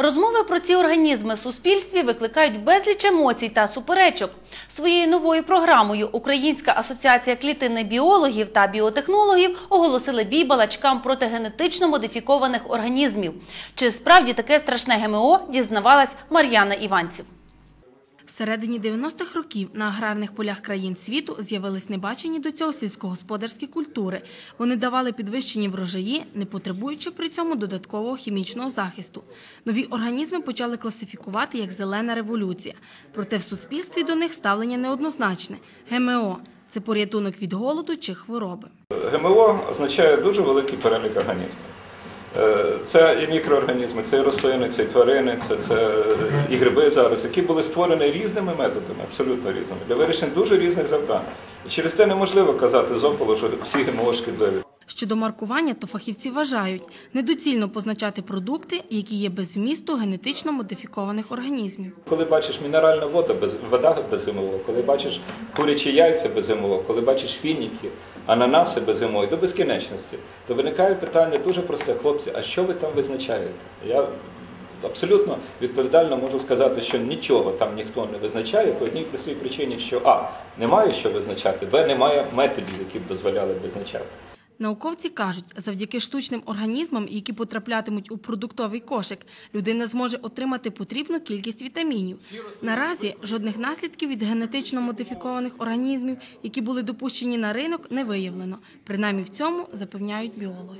Розмови про ці організми в суспільстві викликають безліч емоцій та суперечок. Своєю новою програмою Українська асоціація клітини біологів та біотехнологів оголосили бій балачкам проти генетично модифікованих організмів. Чи справді таке страшне ГМО дізнавалась Мар'яна Іванців. Всередині 90-х років на аграрних полях країн світу з'явились небачені до цього сільськогосподарські культури. Вони давали підвищені врожаї, не потребуючи при цьому додаткового хімічного захисту. Нові організми почали класифікувати як зелена революція. Проте в суспільстві до них ставлення неоднозначне. ГМО – це порятунок від голоду чи хвороби. ГМО означає дуже великий перелік організмів. Е, Це і мікроорганізми, це і рослини, це і тварини, це, це і гриби зараз, які були створені різними методами, абсолютно різними, для вирішення дуже різних завдань. І через те неможливо казати з опалу, що всі ГМО шкідливі. Щодо маркування, то фахівці вважають, недоцільно позначати продукти, які є без вмісту генетично модифікованих організмів. Коли бачиш мінеральна вода без вода без ГМО, коли бачиш курячі яйця без ГМО, коли бачиш фініки, ананаси без ГМО до безкінечності, то виникає питання дуже просте, хлопці, а що ви там визначаєте? Я абсолютно відповідально можу сказати, що нічого там ніхто не визначає по одній простій причині, що а немає що визначати, б немає методів, які б дозволяли визначати. Науковці кажуть, завдяки штучним організмам, які потраплятимуть у продуктовий кошик, людина зможе отримати потрібну кількість вітамінів. Наразі жодних наслідків від генетично модифікованих організмів, які були допущені на ринок, не виявлено. Принаймні в цьому запевняють біологи.